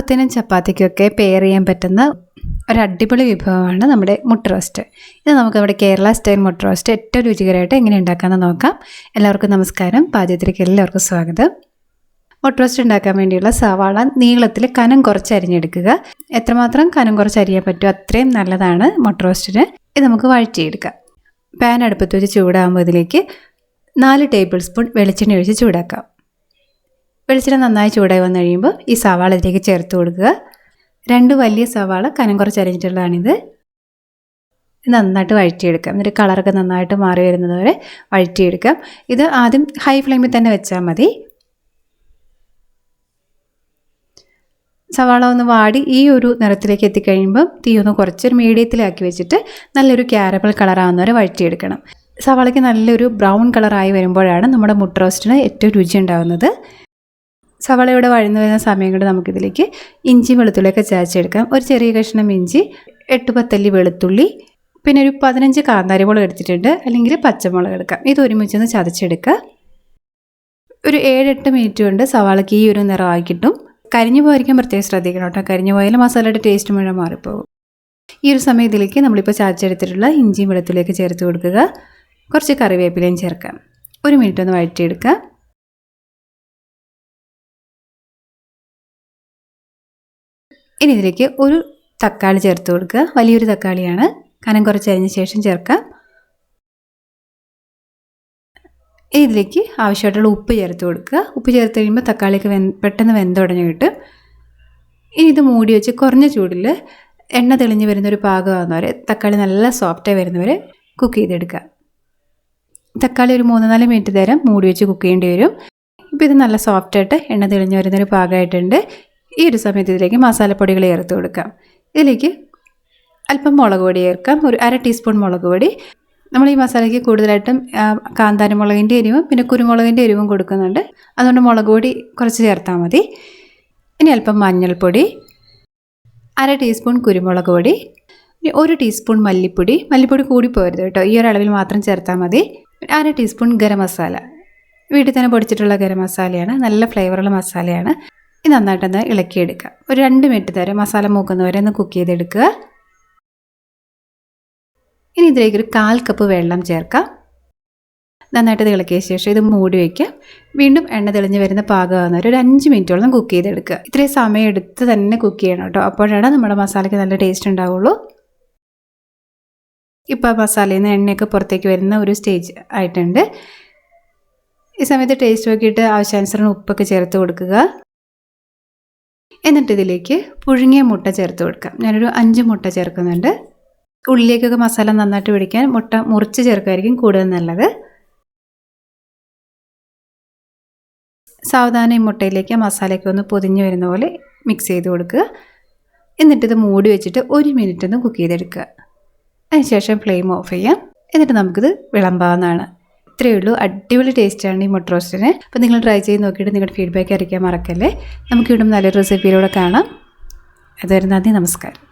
അപ്പത്തിനും ചപ്പാത്തിക്കൊക്കെ pair ചെയ്യാൻ പറ്റുന്ന ഒരു അടിപൊളി വിഭവമാണ് നമ്മുടെ മുട്ട റോസ്റ്റ് ഇത് നമുക്ക് നമ്മുടെ കേരള സ്റ്റൈൽ മുട്ട റോസ്റ്റ് ഏറ്റവും രുചികരമായിട്ട് എങ്ങനെ ഉണ്ടാക്കാമെന്ന് നോക്കാം. എല്ലാവർക്കും നമസ്കാരം. പാചകത്തിലേക്ക് എല്ലാവർക്കും സ്വാഗതം. മുട്ട റോസ്റ്റ് ഉണ്ടാക്കാൻ വേണ്ടിയുള്ള സവാള നീളത്തിൽ കനം കുറച്ച് അരിഞ്ഞെടുക്കുക. എത്രമാത്രം കനം കുറച്ച് അരിയാൻ പറ്റുമോ അത്രയും നല്ലതാണ് മുട്ട റോസ്റ്റിന് ഇത് നമുക്ക് വഴറ്റിയെടുക്കാം. പാൻ അടുപ്പത്ത് വെച്ച് ചൂടാകുമ്പോൾ ഇതിലേക്ക് നാല് ടേബിൾ സ്പൂൺ വെളിച്ചെണ്ണ ഒഴിച്ച് ചൂടാക്കാം. വെളിച്ചെണ്ണ നന്നായി ചൂടായി വന്നു കഴിയുമ്പോൾ ഈ സവാള ഇതിലേക്ക് ചേർത്ത് കൊടുക്കുക. രണ്ട് വലിയ സവാള കനം കുറച്ച് അരിഞ്ഞിട്ടുള്ളതാണിത് നന്നായിട്ട് വഴറ്റിയെടുക്കാം. എന്നിട്ട് കളറൊക്കെ നന്നായിട്ട് മാറി വരുന്നത് വരെ വഴറ്റിയെടുക്കാം. ഇത് ആദ്യം ഹൈ ഫ്ലെയിമിൽ തന്നെ വെച്ചാൽ മതി. സവാള ഒന്ന് വാടി ഈ ഒരു നിറത്തിലേക്ക് എത്തിക്കഴിയുമ്പം തീ ഒന്ന് കുറച്ചൊരു മീഡിയത്തിലാക്കി വെച്ചിട്ട് നല്ലൊരു ക്യാരബിൾ കളറാവുന്നവരെ വഴറ്റിയെടുക്കണം. സവാളയ്ക്ക് നല്ലൊരു ബ്രൗൺ കളറായി വരുമ്പോഴാണ് നമ്മുടെ മുട്ട റോസ്റ്റിന് ഏറ്റവും രുചി ഉണ്ടാകുന്നത് സവാളയുടെ വഴന്നു വരുന്ന സമയം കൊണ്ട് നമുക്കിതിലേക്ക് ഇഞ്ചി വെളുത്തുള്ളിയൊക്കെ ചേർച്ചെടുക്കാം. ഒരു ചെറിയ കഷ്ണം ഇഞ്ചി എട്ട് പത്തല്ലി വെളുത്തുള്ളി പിന്നെ ഒരു പതിനഞ്ച് കാന്താരിമുളക് എടുത്തിട്ടുണ്ട്. അല്ലെങ്കിൽ പച്ചമുളക് എടുക്കാം. ഇത് ഒരുമിച്ച് ഒന്ന് ചതച്ചെടുക്കുക. ഒരു ഏഴെട്ട് മിനിറ്റ് കൊണ്ട് സവാളയ്ക്ക് ഈ ഒരു നിറമായി കിട്ടും കരിഞ്ഞു പോയിരിക്കാൻ പ്രത്യേകം ശ്രദ്ധിക്കണം കേട്ടോ. കരിഞ്ഞു പോയാൽ മസാലയുടെ ടേസ്റ്റ് മുഴുവൻ മാറിപ്പോകും ഈ ഒരു സമയത്തിലേക്ക് നമ്മളിപ്പോൾ ചതച്ചെടുത്തിട്ടുള്ള ഇഞ്ചിയും വെളുത്തുള്ളിയൊക്കെ ചേർത്ത് കൊടുക്കുക. കുറച്ച് കറിവേപ്പിലയും ചേർക്കാം. ഒരു മിനിറ്റ് ഒന്ന് വഴറ്റിയെടുക്കുക. ഇനി ഇതിലേക്ക് ഒരു തക്കാളി ചേർത്ത് കൊടുക്കുക. വലിയൊരു തക്കാളിയാണ്. കനം കുറച്ചരിഞ്ഞ ശേഷം ചേർക്കാം. ഇനി ഇതിലേക്ക് ആവശ്യമായിട്ടുള്ള ഉപ്പ് ചേർത്ത് കൊടുക്കുക. ഉപ്പ് ചേർത്ത് കഴിയുമ്പോൾ തക്കാളിക്ക് വെ പെട്ടെന്ന് വെന്തുടഞ്ഞ് കിട്ടും. ഇനി ഇത് മൂടി വെച്ച് കുറഞ്ഞ ചൂടിൽ എണ്ണ തെളിഞ്ഞ് വരുന്നൊരു പാകമാകുന്നവരെ തക്കാളി നല്ല സോഫ്റ്റായി വരുന്നവരെ കുക്ക് ചെയ്തെടുക്കുക. തക്കാളി ഒരു മൂന്ന് നാല് മിനിറ്റ് നേരം മൂടി വെച്ച് കുക്ക് ചെയ്യേണ്ടി വരും. ഇപ്പോൾ ഇത് നല്ല സോഫ്റ്റായിട്ട് എണ്ണ തെളിഞ്ഞ് വരുന്നൊരു പാകമായിട്ടുണ്ട്. ഈ ഒരു സമയത്ത് ഇതിലേക്ക് മസാലപ്പൊടികൾ ചേർത്ത് കൊടുക്കാം. ഇതിലേക്ക് അല്പം മുളക് പൊടി ചേർക്കാം. ഒരു അര ടീസ്പൂൺ മുളക് പൊടി. നമ്മൾ ഈ മസാലയ്ക്ക് കൂടുതലായിട്ടും കാന്താരി മുളകിന്റെ എരിവും പിന്നെ കുരുമുളകിന്റെ എരിവും കൊടുക്കുന്നുണ്ട്. അതുകൊണ്ട് മുളക് പൊടി കുറച്ച് ചേർത്താൽ മതി. ഇനി അല്പം മഞ്ഞൾപ്പൊടി. അര ടീസ്പൂൺ കുരുമുളക് പൊടി. ഒരു ടീസ്പൂൺ മല്ലിപ്പൊടി. മല്ലിപ്പൊടി കൂടി പോരുത് കേട്ടോ. ഈ ഒരു അളവിൽ മാത്രം ചേർത്താൽ മതി. അര ടീസ്പൂൺ ഗരം മസാല. വീട്ടിൽ തന്നെ പൊടിച്ചിട്ടുള്ള ഗരം മസാലയാണ്. നല്ല ഫ്ലേവറുള്ള മസാലയാണ്. ഇത് നന്നായിട്ടൊന്ന് ഇളക്കിയെടുക്കുക. ഒരു രണ്ട് മിനിറ്റ് നേരം മസാല മൂക്കുന്ന വരെ ഒന്ന് കുക്ക് ചെയ്തെടുക്കുക. ഇനി ഇതിലേക്ക് ഒരു കാൽ കപ്പ് വെള്ളം ചേർക്കാം. നന്നായിട്ട് ഇളക്കിയ ശേഷം ഇത് മൂടി വയ്ക്കാം വീണ്ടും എണ്ണ തെളിഞ്ഞ് വരുന്ന പാകമാകുന്ന ഒരു അഞ്ച് മിനിറ്റോളം കുക്ക് ചെയ്തെടുക്കുക. ഇത്രയും സമയം എടുത്ത് തന്നെ കുക്ക് ചെയ്യണം കേട്ടോ. അപ്പോഴാണ് നമ്മുടെ മസാലയ്ക്ക് നല്ല ടേസ്റ്റ് ഉണ്ടാവുള്ളൂ. ഇപ്പോൾ മസാലയിൽ നിന്ന് എണ്ണയൊക്കെ പുറത്തേക്ക് വരുന്ന ഒരു സ്റ്റേജ് ആയിട്ടുണ്ട്. ഈ സമയത്ത് ടേസ്റ്റ് നോക്കിയിട്ട് ആവശ്യാനുസരണം ഉപ്പൊക്കെ ചേർത്ത് കൊടുക്കുക. എന്നിട്ട് ഇതിലേക്ക് പുഴുങ്ങിയ മുട്ട ചേർത്ത് കൊടുക്കാം. ഞാനൊരു അഞ്ച് മുട്ട ചേർക്കുന്നുണ്ട്. ഉള്ളിലേക്കൊക്കെ മസാല നന്നായിട്ട് പിടിക്കാൻ മുട്ട മുറിച്ച് ചേർക്കുമായിരിക്കും കൂടുതൽ നല്ലത്. സാവധാനം ഈ മുട്ടയിലേക്ക് മസാലയൊക്കെ ഒന്ന് പൊതിഞ്ഞ് വരുന്ന പോലെ മിക്സ് ചെയ്ത് കൊടുക്കുക. എന്നിട്ടിത് മൂടി വെച്ചിട്ട് ഒരു മിനിറ്റ് ഒന്ന് കുക്ക് ചെയ്തെടുക്കുക. അതിനുശേഷം ഫ്ലെയിം ഓഫ് ചെയ്യാം. എന്നിട്ട് നമുക്കിത് വിളമ്പാവുന്നതാണ്. ഇത്രയേ ഉള്ളൂ. അടിപൊളി ടേസ്റ്റാണ് ഈ മുട്ട റോസ്റ്റിന് അപ്പോൾ നിങ്ങൾ ട്രൈ ചെയ്ത് നോക്കിയിട്ട് നിങ്ങളുടെ ഫീഡ്ബാക്ക് അറിയിക്കാൻ മറക്കല്ലേ. നമുക്ക് വീണ്ടും നല്ലൊരു റെസിപ്പിയിലൂടെ കാണാം. അതുവരെ നന്ദി നമസ്കാരം.